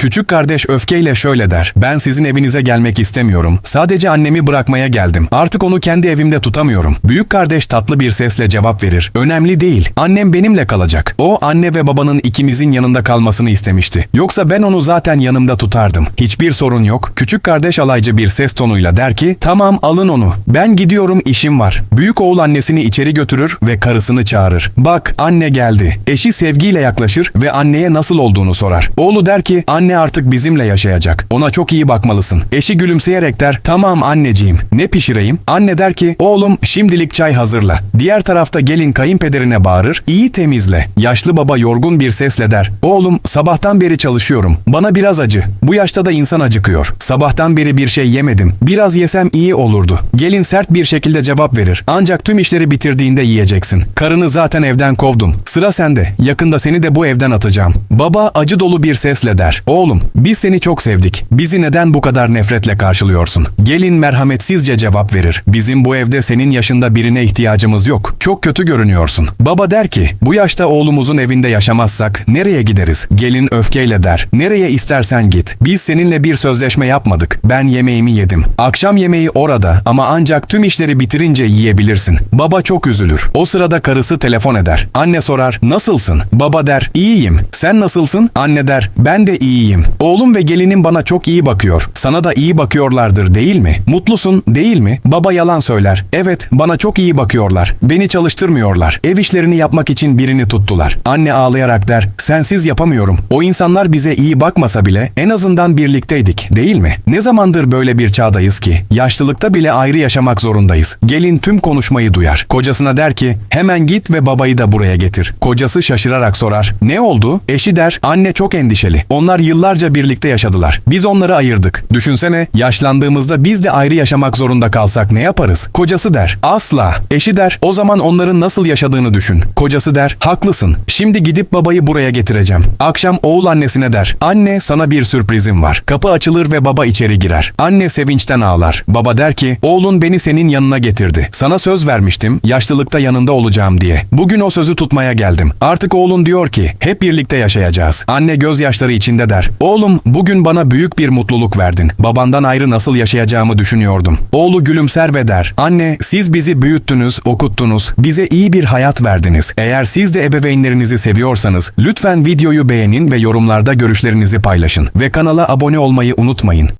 Küçük kardeş öfkeyle şöyle der. Ben sizin evinize gelmek istemiyorum. Sadece annemi bırakmaya geldim. Artık onu kendi evimde tutamıyorum. Büyük kardeş tatlı bir sesle cevap verir. Önemli değil. Annem benimle kalacak. O anne ve babanın ikimizin yanında kalmasını istemişti. Yoksa ben onu zaten yanımda tutardım. Hiçbir sorun yok. Küçük kardeş alaycı bir ses tonuyla der ki tamam alın onu. Ben gidiyorum işim var. Büyük oğul annesini içeri götürür ve karısını çağırır. Bak anne geldi. Eşi sevgiyle yaklaşır ve anneye nasıl olduğunu sorar. Oğlu der ki anne artık bizimle yaşayacak. Ona çok iyi bakmalısın. Eşi gülümseyerek der tamam anneciğim. Ne pişireyim? Anne der ki oğlum şimdilik çay hazırla. Diğer tarafta gelin kayınpederine bağırır. İyi temizle. Yaşlı baba yorgun bir sesle der. Oğlum sabahtan beri çalışıyorum. Bana biraz acı. Bu yaşta da insan acıkıyor. Sabahtan beri bir şey yemedim. Biraz yesem iyi olurdu. Gelin sert bir şekilde cevap verir. Ancak tüm işleri bitirdiğinde yiyeceksin. Karını zaten evden kovdum. Sıra sende. Yakında seni de bu evden atacağım. Baba acı dolu bir sesle der. Oğlum biz seni çok sevdik. Bizi neden bu kadar nefretle karşılıyorsun? Gelin merhametsizce cevap verir. Bizim bu evde senin yaşında birine ihtiyacımız yok. Çok kötü görünüyorsun. Baba der ki bu yaşta oğlumuzun evinde yaşamazsak nereye gideriz? Gelin öfkeyle der. Nereye istersen git. Biz seninle bir sözleşme yapmadık. Ben yemeğimi yedim. Akşam yemeği orada ama ancak tüm işleri bitirince yiyebilirsin. Baba çok üzülür. O sırada karısı telefon eder. Anne sorar nasılsın? Baba der iyiyim. Sen nasılsın? Anne der ben de iyiyim. Oğlum ve gelinim bana çok iyi bakıyor. Sana da iyi bakıyorlardır değil mi? Mutlusun değil mi? Baba yalan söyler. Evet bana çok iyi bakıyorlar. Beni çalıştırmıyorlar. Ev işlerini yapmak için birini tuttular. Anne ağlayarak der sensiz yapamıyorum. O insanlar bize iyi bakmasa bile en azından birlikteydik değil mi? Ne zamandır böyle bir çağdayız ki? Yaşlılıkta bile ayrı yaşamak zorundayız. Gelin tüm konuşmayı duyar. Kocasına der ki hemen git ve babayı da buraya getir. Kocası şaşırarak sorar. Ne oldu? Eşi der anne çok endişeli. Onlar yıllarca birlikte yaşadılar. Biz onları ayırdık. Düşünsene yaşlandığımızda biz de ayrı yaşamak zorunda kalsak ne yaparız? Kocası der asla. Eşi der o zaman onların nasıl yaşadığını düşün. Kocası der haklısın. Şimdi gidip babayı buraya getireceğim. Akşam oğul annesine der. Anne sana bir sürprizim var. Kapı açılır ve baba içeri girer. Anne sevinçten ağlar. Baba der ki oğlun beni senin yanına getirdi. Sana söz vermiştim yaşlılıkta yanında olacağım diye. Bugün o sözü tutmaya geldim. Artık oğlun diyor ki hep birlikte yaşayacağız. Anne gözyaşları içinde der. Oğlum bugün bana büyük bir mutluluk verdin. Babandan ayrı nasıl yaşayacağımı düşünüyordum. Oğlu gülümser ve der. Anne siz bizi büyüttünüz, okuttunuz, bize iyi bir hayat verdiniz. Eğer siz de ebeveynlerinizi seviyorsanız lütfen videoyu beğenin ve yorumlarda görüşlerinizi paylaşın. Ve kanala abone olmayı unutmayın.